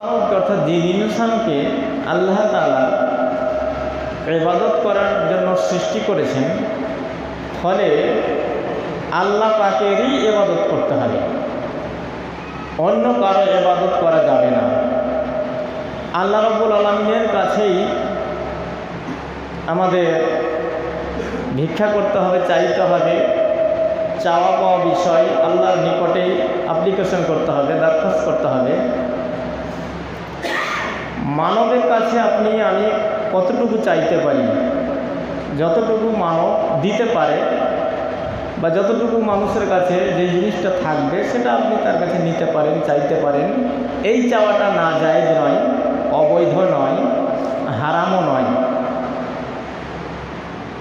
অর্থাৎ জিন ইনসানকে আল্লাহ তালা ইবাদত করার জন্য সৃষ্টি করেছেন, ফলে আল্লাহ পাকেরই এবাদত করতে হবে। অন্য কারও এবাদত করা যাবে না। আল্লাহ রব্বুল আলমিনের কাছেই আমাদের ভিক্ষা করতে হবে, চাইতে হবে, চাওয়া পাওয়া বিষয় আল্লাহর নিকটেই অ্যাপ্লিকেশন করতে হবে, দরখাস্ত করতে হবে। মানবের কাছে আপনি, আমি কতটুকু চাইতে পারি? যতটুকু মানব দিতে পারে বা যতটুকু মানুষের কাছে যে জিনিসটা থাকবে, সেটা আপনি তার কাছে নিতে পারেন, চাইতে পারেন। এই চাওয়াটা না যায় নয়, অবৈধ নয়, হারামও নয়।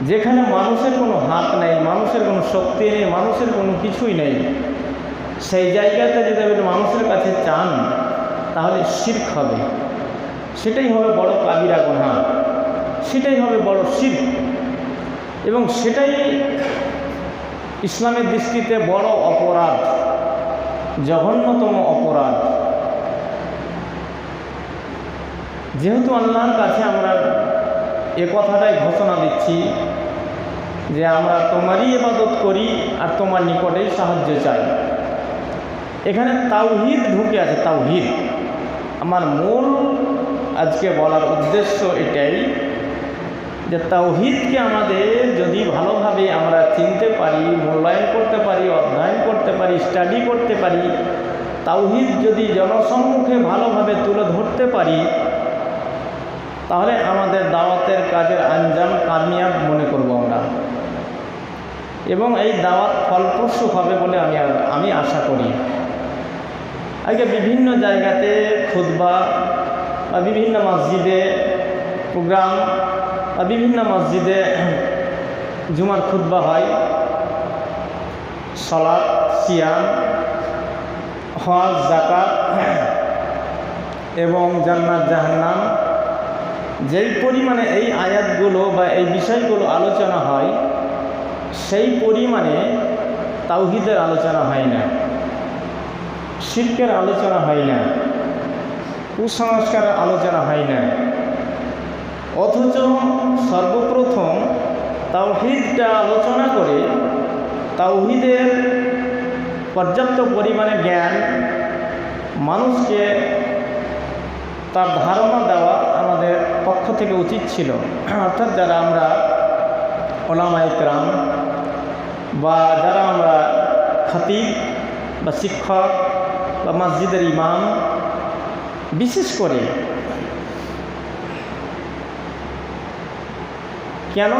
যেখানে মানুষের কোনো হাত নেই, মানুষের কোনো শক্তি নেই, মানুষের কোনো কিছুই নেই, সেই জায়গাতে যদি আপনি মানুষের কাছে চান, তাহলে শির্ক হবে। সেটাই হবে বড় কাবিরা গোনা সেটাই হবে বড় শির্ক। এবং সেটাই ইসলামের দৃষ্টিতে বড় অপরাধ, জঘন্যতম অপরাধ। যেহেতু আল্লাহর কাছে আমরা এ কথাটাই ঘোষণা দিচ্ছি যে আমরা তোমারই ইবাদত করি আর তোমার নিকটেই সাহায্য চাই। এখানে তাওহিদ ঢুকে আছে, তাওহিদ। আমার মূল আজকে বলার উদ্দেশ্য এটাই যে তাওহিদকে আমাদের যদি ভালোভাবে আমরা চিনতে পারি, মূল্যায়ন করতে পারি, অধ্যয়ন করতে পারি স্টাডি করতে পারি, তাওহিদ যদি জনসম্মুখে ভালোভাবে তুলে ধরতে পারি, তাহলে আমাদের দাওয়াতের কাজের আঞ্জাম কামিয়াব মনে করব আমরা। এবং এই দাওয়াত ফলপ্রসূ হবে বলে আমি আমি আশা করি। আগে বিভিন্ন জায়গাতে খুতবা বিভিন্ন মসজিদে প্রোগ্রাম বা বিভিন্ন মসজিদে জুমার খুতবা হয়। সলাৎ, সিয়াম, হজ জাকাত এবং জান্নাত, জাহান্নাম। যেই পরিমাণে এই আয়াতগুলো বা এই বিষয়গুলো আলোচনা হয়, সেই পরিমাণে তাওহিদের আলোচনা হয় না শিল্পের আলোচনা হয় না। কুসংস্কারের আলোচনা হয় না। অথচ সর্বপ্রথম তাওহিদটা আলোচনা করে তাওহিদের পর্যাপ্ত পরিমাণে জ্ঞান মানুষকে তার ধারণা দেওয়া আমাদের পক্ষ থেকে উচিত ছিল। অর্থাৎ যারা আমরা ওলামা ইকরাম বা যারা আমরা খতিব বা শিক্ষক বা মসজিদের ইমাম বিশেষ করে কেন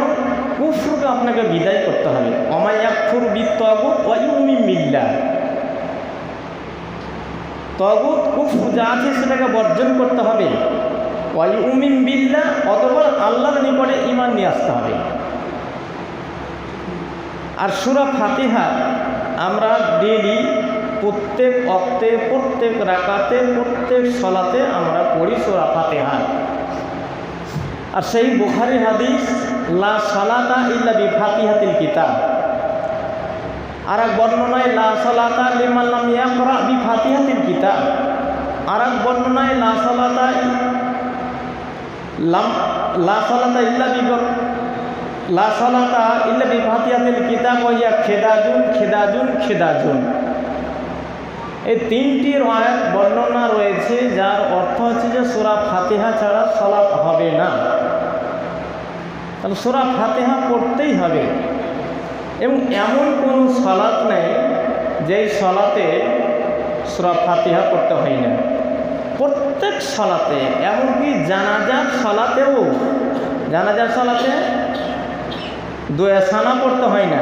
কুফরকে আপনাকে বিদায় করতে হবে? অমায়াক্ষুর বিত্তগুত ওয়ুমি মিল্লা তগুত, কুফর যা আছে সেটাকে বর্জন করতে হবে। ওয়ুমিন বিল্লা অথবা আল্লাহর নিকটে ইমান নিয়ে আসতে হবে। আর সুরা ফাতিহা আমরা ডেলি প্রত্যেক অক্তে প্রত্যেক রাকাতে, প্রত্যেক সলাতে আমরা পড়ি সুরা ফাতিহা। আর সেই বুখারি হাদিস, লা সালাতা ইল্লা বি ফাতিহাতিল কিতাব। আর এক বর্ণনায় লা সালাতা লিমাল্লাম ইয়াকরা বি ফাতিহাতিল কিতাব। আর এক বর্ণনায় লা সালাতা লাম, লা সালাতা ইল্লা বি লা সালাতা ইল্লা বি ফাতিহাতিল কিতাব ওয়া খেদাজুন খেদাজুন খেদাজুন। এই তিনটির আয়াত বর্ণনা রয়েছে, যার অর্থ হচ্ছে যে সুরা ফাতিহা ছাড়া সলাপ হবে না। তাহলে সুরা ফাতেহা পড়তেই হবে। এবং এমন কোনো সলাৎ নেই, যেই সলাতে সুরা ফাতিহা পড়তে হয় না। প্রত্যেক সলাতে, এমনকি জানাজার সলাতেও, জানাজার সলাতে দোয়াসানা পড়তে হয় না।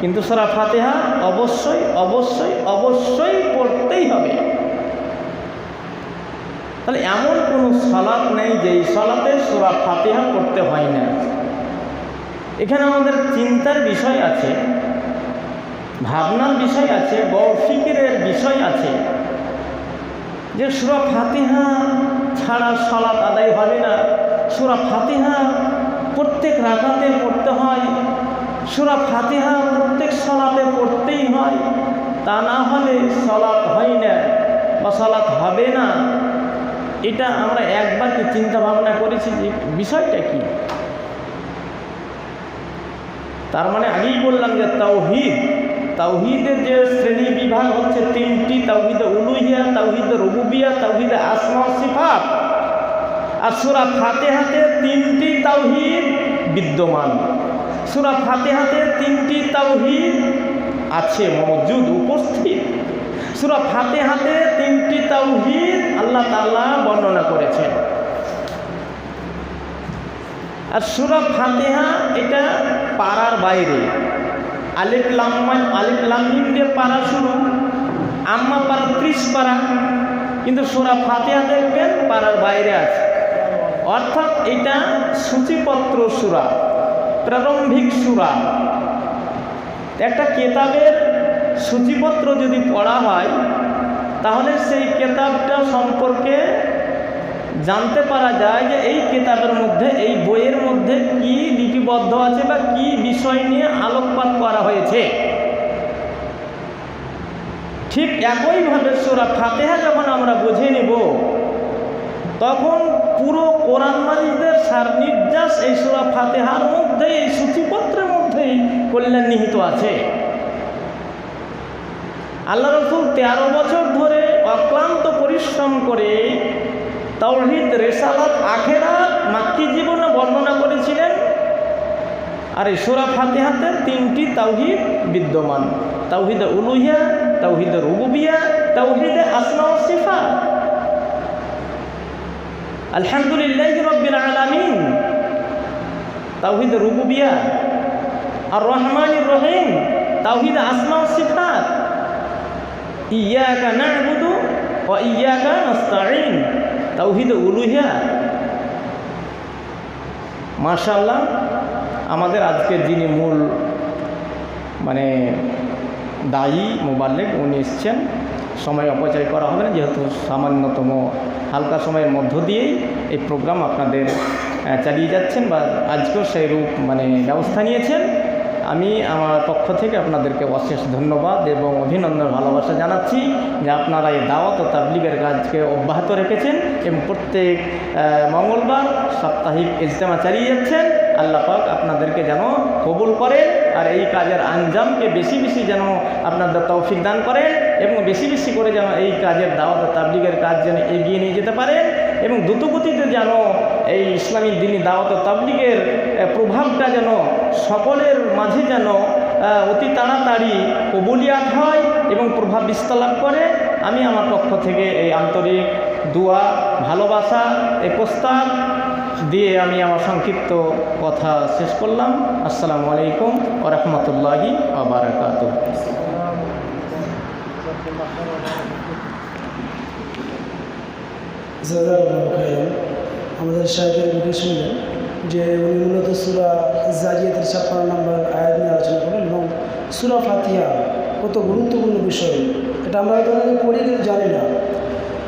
কিন্তু সুরা ফাতেহা অবশ্যই অবশ্যই অবশ্যই পড়তেই হবে। তাহলে এমন কোনো সলাৎ নেই যে এই সলাতে সুরা ফাতেহা করতে হয় না। এখানে আমাদের চিন্তার বিষয় আছে, ভাবনার বিষয় আছে, বড় ফিকিরের বিষয় আছে যে সুরা ফাতিহা ছাড়া সলাৎ আদায় হবে না। সুরা ফাতিহা প্রত্যেক রাগাতে পড়তে হয় সুরা ফাতিহা প্রত্যেক সলাতে পড়তেই হয়। তা না হলে সলাৎ হয় না বা সলাৎ হবে না। এটা আমরা একবার কি চিন্তা ভাবনা করেছি যে বিষয়টা কি? তার মানে আগেই বললাম যে তাওহিদ, তাওহিদের যে শ্রেণি বিভাগ হচ্ছে তিনটি, তাওহিদে উলুহিয়া, তাওহিদে রুবুবিয়া, তাওহিদে আসমা সিফাত। আর সুরা ফাতেহাতে তিনটি তাওহিদ বিদ্যমান। সুরা ফাতেহাতে তিনটি তাওহিদ আছে মজুদ উপস্থিত। সুরা ফাতেহাতে তিনটি তাওহিদ আল্লাহ তাল্লাহ বর্ণনা করেছেন। আর সুরা ফাতেহা এটা পাড়ার বাইরে। আলিফ লাম্মান আলিফ লামিম দিয়ে পাড়া শুরু। আম্মা পাড়া ত্রিশ পাড়া, কিন্তু সুরা ফাতেহা দেখবেন পাড়ার বাইরে আছে। অর্থাৎ এটা সূচিপত্র সুরা। প্রারম্ভিক সুরা। একটা কেতাবের সূচিপত্র যদি পড়া হয়, তাহলে সেই কেতাবটা সম্পর্কে জানতে পারা যায় যে এই কেতাবের মধ্যে, এই বইয়ের মধ্যে কি লিপিবদ্ধ আছে বা কি বিষয় নিয়ে আলোকপাত করা হয়েছে। ঠিক একইভাবে সুরা ফাতেহা যখন আমরা বুঝে নেব তখন পুরো কোরআন মাজিদের সার নির্যাস এই সুরা ফাতেহার মধ্যে, এই সূচিপত্রের মধ্যেই কল্যাণ নিহিত আছে। আল্লাহ রসুল তেরো বছর ধরে অক্লান্ত পরিশ্রম করে তাওহিদ, রেসালাত আখেরা মাক্কি জীবনে বর্ণনা করেছিলেন। আর এই সুরা ফাতেহাতে তিনটি তাওহিদ বিদ্যমান। তাওহিদে উলুহিয়া, তাওহিদে রুবুবিয়া, তাওহিদে আসমা সিফা আলহামদুলিল্লাহ রব্বিল আলামিন। তাওহিদ রুবুবিয়া আর রহমান রহিম, তাওহিদ আসমা সিফাত। ইয়াকা না'বুদু ওয়া ইয়াকা নাস্তাঈন। তাওহিদ উলুহিয়া। মাশাআল্লাহ, আমাদের আজকের যিনি মূল মানে দায়ী মোবাল্লিক, উনি এসছেন। সময় অপচয় করা হবে না, যেহেতু সামান্যতম হালকা সময়ের মধ্য দিয়েই এই প্রোগ্রাম আপনাদের চালিয়ে যাচ্ছেন বা আজকেও সেই রূপ মানে ব্যবস্থা নিয়েছেন। আমি আমার পক্ষ থেকে আপনাদেরকে অশেষ ধন্যবাদ এবং অভিনন্দন, ভালোবাসা জানাচ্ছি যে আপনারা এই দাওয়াত ও তাবলিগের কাজকে অব্যাহত রেখেছেন এবং প্রত্যেক মঙ্গলবার সাপ্তাহিক ইজতেমা চালিয়ে যাচ্ছেন। আল্লাহ পাক আপনাদেরকে যেন কবুল করেন আর এই কাজের আঞ্জামকে বেশি বেশি যেন আপনাদের তৌফিক দান করেন। এবং বেশি বেশি করে যেন এই কাজের দাওয়াত তাবলিগের কাজ যেন এগিয়ে নিয়ে যেতে পারেন এবং দ্রুতগতিতে যেন এই ইসলামী দিনী দাওয়াত তাবলিগের প্রভাবটা যেন সকলের মাঝে যেন অতি তাড়াতাড়ি কবুলিয়াত হয় এবং প্রভাব বিস্তার লাভ করে আমি আমার পক্ষ থেকে এই আন্তরিক দোয়া, ভালোবাসা এই প্রস্তাব দিয়ে আমি আমার সংক্ষিপ্ত কথা শেষ করলাম আসসালামু আলাইকুম ও রহমতুল্লাহি আবরাকাত। আমাদের সাহেবের মুখে শুনলেন যে উনি মূলত সুরা জাজিয়াতের ছাপ্পান্ন নম্বর আয়াত নিয়ে আলোচনা করেন এবং সুরা ফাতিয়া কত গুরুত্বপূর্ণ বিষয়। এটা আমরা হয়তো অনেকে পড়ি কিন্তু জানি না।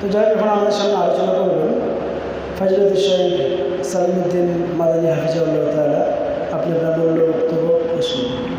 তো যাই এখন আমাদের সামনে আলোচনা করবেন ফাজিলাতুল সাহেব সালিমুদ্দিন মাদানী হাফিজাউল্লাহ আপনি আপনার বক্তব্য পেশ করবেন।